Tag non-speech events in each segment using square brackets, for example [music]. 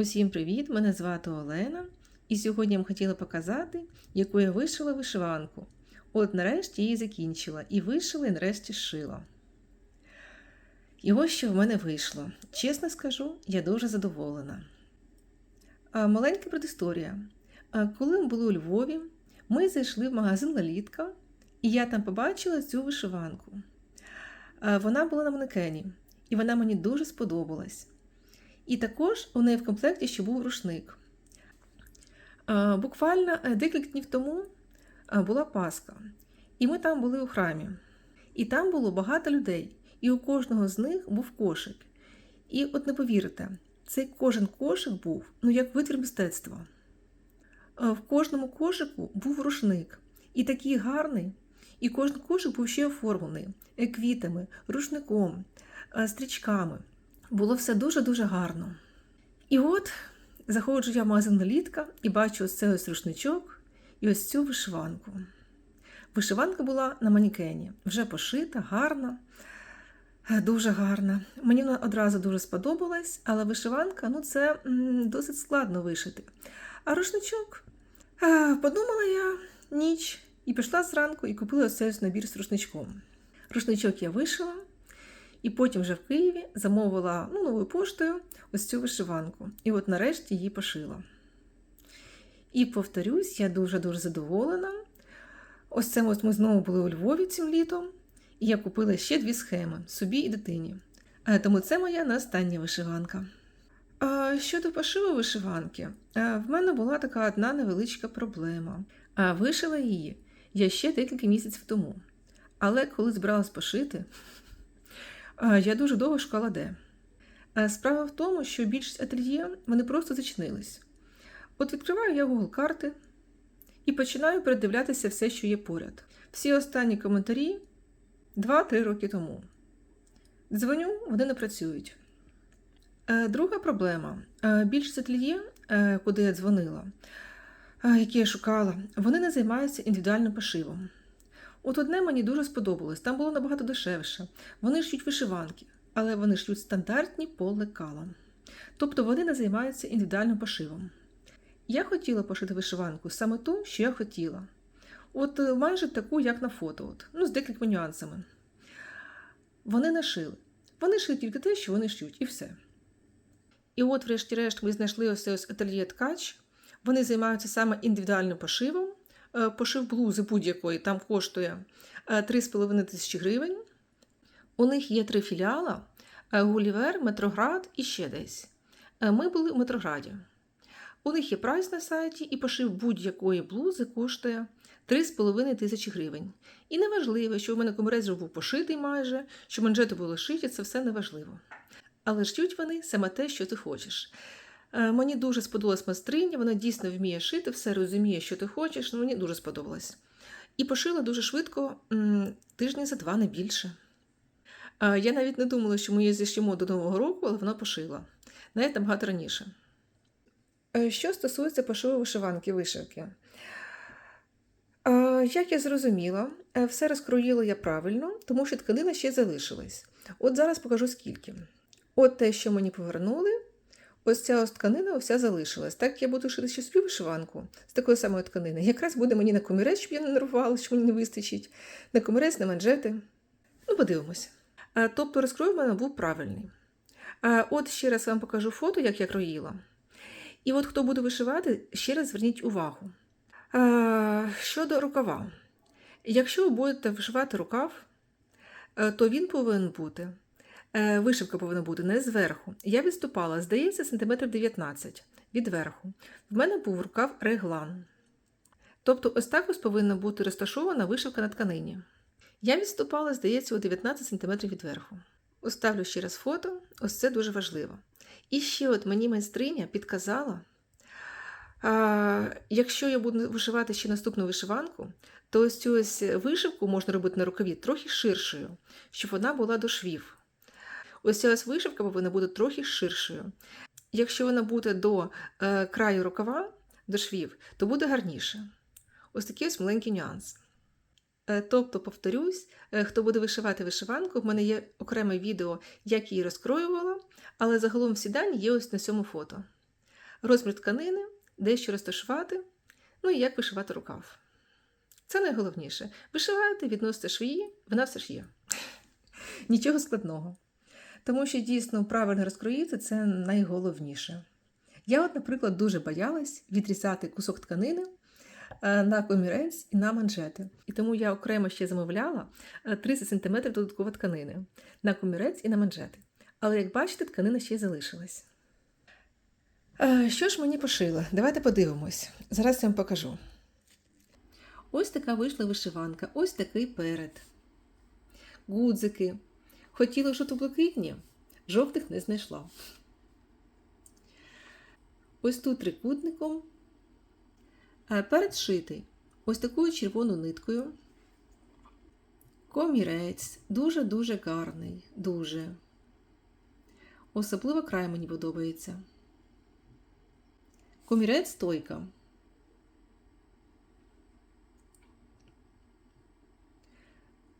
Усім привіт! Мене звати Олена, і сьогодні я вам хотіла показати, яку я вишила вишиванку. От нарешті її закінчила і вишила, і нарешті зшила. І ось що в мене вийшло. Чесно скажу, я дуже задоволена. А, Маленька предісторія. А, Коли ми були у Львові, ми зайшли в магазин Лалітка, і я там побачила цю вишиванку. А, Вона була на манекені, і вона мені дуже сподобалась. І також у неї в комплекті ще був рушник. Буквально е, декілька днів тому була Пасха, і ми там були у храмі. І там було багато людей, і у кожного з них був кошик. І от не повірите, цей кожен кошик був ну як витвір мистецтва. В кожному кошику був рушник, і такий гарний. І кожен кошик був ще оформлений е, квітами, рушником, стрічками. Було все дуже-дуже гарно. І от заходжу я в магазин налітка і бачу ось цей ось рушничок і ось цю вишиванку. Вишиванка була на манікені, вже пошита, гарна, дуже гарна. Мені вона одразу дуже сподобалась, але вишиванка ну це досить складно вишити. А рушничок е, подумала я ніч і пішла зранку і купила ось цей ось набір з рушничком. Рушничок я вишила. І потім вже в Києві замовила ну, новою поштою ось цю вишиванку. І от нарешті її пошила. І повторюсь, я дуже-дуже задоволена. Ось це ось ми знову були у Львові цим літом, і я купила ще дві схеми собі і дитині. Е, Тому це моя не остання вишиванка. А Щодо пошиву вишиванки, е, в мене була така одна невеличка проблема. Вишила її я ще декілька місяців тому. Але коли збиралась пошити, Я дуже довго шукала де. Е, Справа в тому, що більшість ательє вони просто зачинились. От відкриваю я Google карти і починаю передивлятися все, що є поряд. Всі останні коментарі 2-3 роки тому. Дзвоню, вони не працюють. Е, Друга проблема. Е, Більшість ательє, е, куди я дзвонила, е, які я шукала, вони не займаються індивідуальним пошивом. От одне мені дуже сподобалось, там було набагато дешевше. Вони шьють вишиванки, але вони шьють стандартні по лекалам. Тобто вони не займаються індивідуальним пошивом. Я хотіла пошити вишиванку саме ту, що я хотіла. От е, майже таку, як на фото, от, ну, з декількома нюансами. Вони не шили. Вони шили тільки те, що вони шьють, і все. І от, врешті-решт, ми знайшли ось ось ательє ткач. Вони займаються саме індивідуальним пошивом. Е, Пошив блузи будь-якої там коштує е, 3,5 тисячі гривень. У них є три філіала: е, Гулівер, Метроград і ще десь. Е, Ми були у Метрограді. У них є прайс на сайті, і пошив будь-якої блузи коштує 3,5 тисячі гривень. І неважливо, що у мене комірець був пошитий майже, що манжети були шиті, це все неважливо. Але шьють вони саме те, що ти хочеш. Е, Мені дуже сподобалась майстриня, вона дійсно вміє шити, все розуміє, що ти хочеш. Ну, мені дуже сподобалось. І пошила дуже швидко, тижні за два, не більше. Е, Я навіть не думала, що ми її зіщимо до Нового року, але вона пошила. Навіть набагато раніше. Е, Що стосується пошиву вишиванки вишивки. Як я зрозуміла, все розкроїла я правильно, тому що тканина ще залишилась. От зараз покажу скільки. От те, що мені повернули, Ось ця ось тканина вся залишилась. Так я буду шити ще собі вишиванку з такої самої тканини. Якраз буде мені на комірець, щоб я не нервувала, що мені не вистачить. На комірець, на манжети. Ну, подивимося. А, Тобто розкрой в мене був правильний. А, От ще раз вам покажу фото, як я кроїла. І от хто буде вишивати, ще раз зверніть увагу. А, Щодо рукава. Якщо ви будете вишивати рукав, е, то він повинен бути Вишивка повинна бути не зверху. Я відступала, здається, сантиметрів 19 від верху. В мене був рукав реглан. Тобто, ось так ось повинна бути розташована вишивка на тканині. Я відступала, здається, у 19 см від верху. Оставлю ще раз фото, ось це дуже важливо. І ще от мені майстриня підказала, а, якщо я буду вишивати ще наступну вишиванку, то ось цю ось вишивку можна робити на рукаві трохи ширшою, щоб вона була до швів. Ось ця ось вишивка повинна бути трохи ширшою. Якщо вона буде до е, краю рукава, до швів, то буде гарніше. Ось такий ось маленький нюанс. Е, тобто, повторюсь, е, хто буде вишивати вишиванку, в мене є окреме відео, як її розкроювала, але загалом всі дані є ось на цьому фото. розмір тканини, дещо розташувати, ну і як вишивати рукав. Це найголовніше. Вишиваєте, відносите швії, вона все ж є. Нічого складного. Тому що дійсно правильно розкроїти це найголовніше. Я, от, наприклад, дуже боялась відрізати кусок тканини е, на комірець і на манжети. І тому я окремо ще замовляла е, 30 см додаткової тканини на комірець і на манжети. Але, як бачите, тканина ще й залишилась. Е, Що ж мені пошили? Давайте подивимось. Зараз я вам покажу. Ось така вийшла вишиванка, ось такий перед. Гудзики. Хотіла жовто-блакитні, жовтих не знайшла. Ось тут трикутником. Перед шитий ось такою червоною ниткою. Комірець дуже-дуже гарний, дуже. Особливо край мені подобається. Комірець стойка.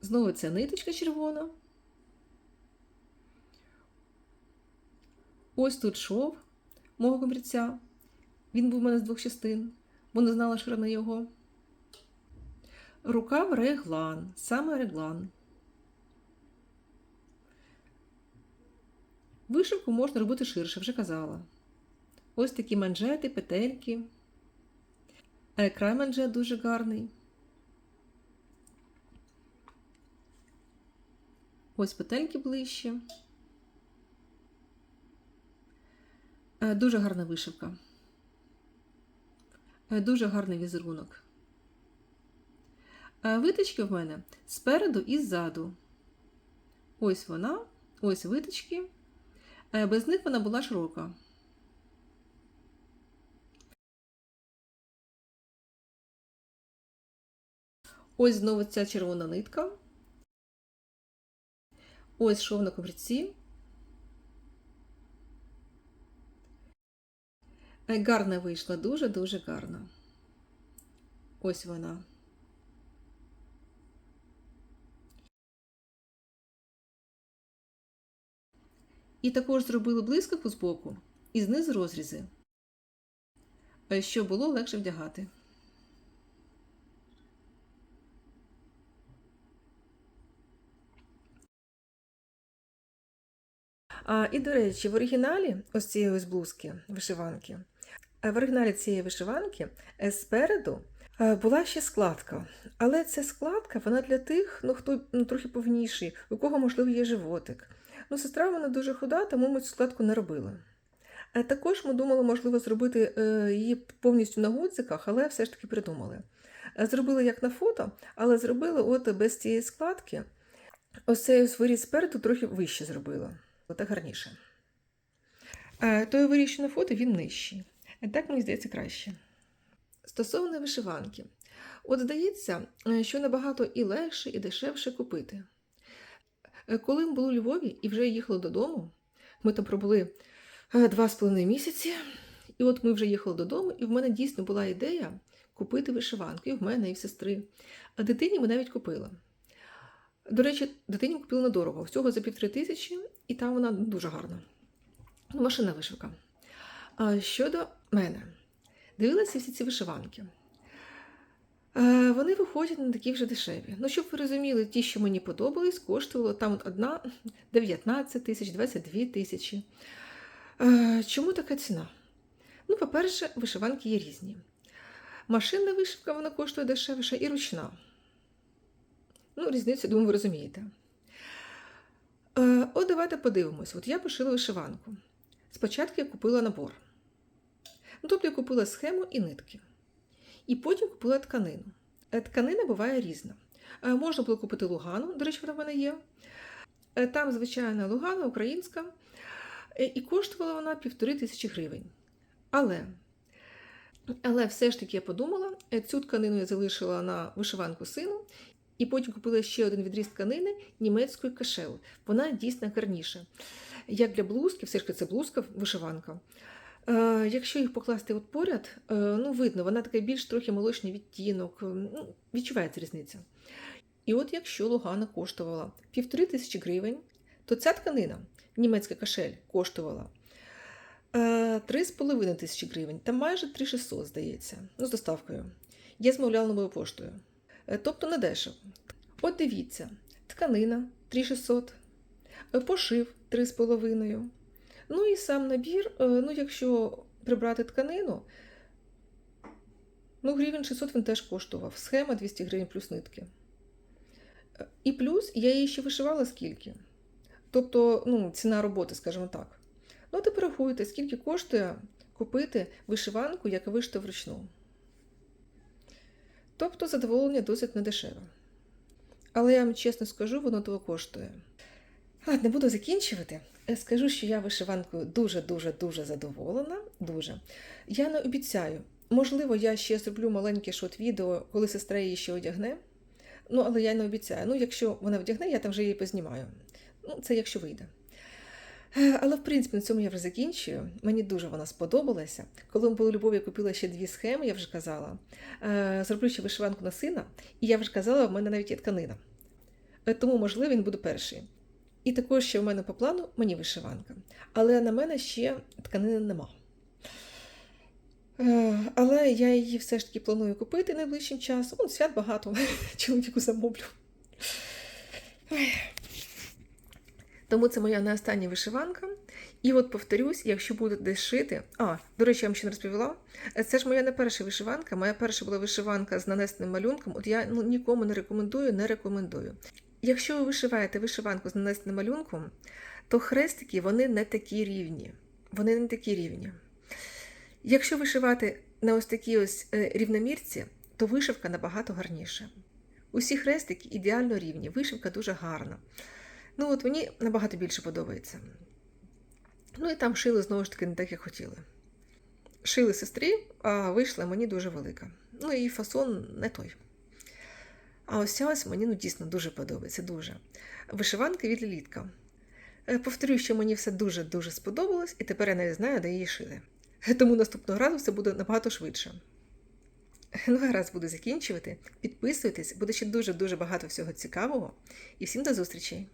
Знову ця ниточка червона. Ось тут шов мого комірця. Він був у мене з двох частин, бо не знала ширини його. Рукав реглан, саме реглан. Вишивку можна робити ширше, вже казала. Ось такі манжети, петельки. Е, Край манжет дуже гарний. Ось петельки ближче. Е, Дуже гарна вишивка. Е, Дуже гарний візерунок. Е, Виточки в мене спереду і ззаду. Ось вона, ось виточки. Е, Без них вона була широка. Ось знову ця червона нитка. Ось шов на ковриці. Гарна вийшла, дуже-дуже гарна. Ось вона. І також зробили блискавку з боку і знизу розрізи, е, щоб було легше вдягати. А, і, до речі, в оригіналі ось цієї ось блузки вишиванки, в оригіналі цієї вишиванки е, спереду е, була ще складка. Але ця складка вона для тих, ну хто ну, трохи повніший, у кого, можливо, є животик. Ну, сестра вона дуже худа, тому ми цю складку не робили. Е, Також ми думали, можливо, зробити е, її повністю на гудзиках, але все ж таки придумали. Е, Зробили як на фото, але зробили от без цієї складки. Ось цей виріз спереду трохи вище зробила. Отак гарніше. Е, Той виріс, на фото, він нижчий. Так, мені здається, краще. Стосовно вишиванки. От здається, е, що набагато і легше, і дешевше купити. Е, Коли ми були у Львові і вже їхали додому, ми там пробули е, два з половиною місяці, і от ми вже їхали додому, і в мене дійсно була ідея купити вишиванку, і в мене, і в сестри. А дитині ми навіть купили. До речі, дитині купили недорого, всього за півтори тисячі, і там вона дуже гарна. Ну, Машина вишивка. А щодо мене, дивилася всі ці вишиванки. Е, Вони виходять не такі вже дешеві. Ну, щоб ви розуміли, ті, що мені подобались, коштувало там одна [laughs] 19 тисяч, 22 тисячі. Е, Чому така ціна? Ну, по-перше, вишиванки є різні. Машинна вишивка вона коштує дешевше і ручна. Ну, різницю, думаю, ви розумієте. Е, От давайте подивимось. От я пошила вишиванку. Спочатку я купила набор. Ну, тобто я купила схему і нитки. І потім купила тканину. Е, Тканина буває різна. Е, Можна було купити лугану, до речі, вона в мене є. Е, Там звичайна лугана, українська. І коштувала вона півтори тисячі гривень. Але, але все ж таки я подумала, цю тканину я залишила на вишиванку сину, і потім купила ще один відріз тканини німецької кашел. Вона дійсно гарніша. Як для блузки, все ж таки це блузка, вишиванка. Е, Якщо їх покласти от поряд, е, ну видно, вона така більш трохи молочний відтінок, е, ну, відчувається різниця. І от якщо Лугана коштувала півтори тисячі гривень, то ця тканина, німецька кашель, коштувала Е, Три з половиною тисячі гривень, там майже 3600, здається, ну, з доставкою. Я змовляла новою поштою. Тобто не дешево. От дивіться, тканина 3600, е, пошив 3,5. Ну і сам набір, е, ну, якщо прибрати тканину, ну, гривень 600 він теж коштував. Схема 200 гривень плюс нитки. Е, І плюс я її ще вишивала скільки. Тобто, ну, ціна роботи, скажімо так. Ну, а тепер рахуйте, скільки коштує купити вишиванку, як вишити вручну. Тобто задоволення досить недешеве. Але я вам чесно скажу, воно того коштує. Ладно, буду закінчувати. Е, Скажу, що я вишиванкою дуже-дуже дуже задоволена. Дуже. Я не обіцяю. Можливо, я ще зроблю маленьке шот-відео, коли сестра її ще одягне. Ну, але я не обіцяю. Ну, якщо вона вдягне, я там вже її познімаю. Ну, це якщо вийде. Е, Але, в принципі, на цьому я вже закінчую. Мені дуже вона сподобалася. Коли ми були любові, я купила ще дві схеми, я вже казала. Е, Зроблю ще вишиванку на сина, і я вже казала, в мене навіть є тканина. Тому, можливо, він буде перший. І також ще в мене по плану мені вишиванка. Але на мене ще тканини нема. Е, Але я її все ж таки планую купити найближчим часом. Ну, свят багато, [laughs] чоловіку замовлю. Тому це моя не остання вишиванка. І от повторюсь, якщо буду десь шити. А, до речі, я вам ще не розповіла. Це ж моя не перша вишиванка. Моя перша була вишиванка з нанесеним малюнком. От я ну, нікому не рекомендую, не рекомендую. Якщо ви вишиваєте вишиванку з нанесеним малюнком, то хрестики вони не такі рівні. Вони не такі рівні. Якщо вишивати на ось такій ось е, рівномірці, то вишивка набагато гарніша. Усі хрестики ідеально рівні, вишивка дуже гарна. Ну, от мені набагато більше подобається. Ну і там шили знову ж таки не так, як хотіли. Шили сестрі, а вийшла мені дуже велика. Ну і фасон не той. А ось ось мені ну, дійсно дуже подобається. Дуже. Вишиванки від лілітка. Е, Повторюю, що мені все дуже-дуже сподобалось, і тепер я не знаю, де її шили. Тому наступного разу все буде набагато швидше. Ну, гаразд буду закінчувати. Підписуйтесь, буде ще дуже-дуже багато всього цікавого. І всім до зустрічей!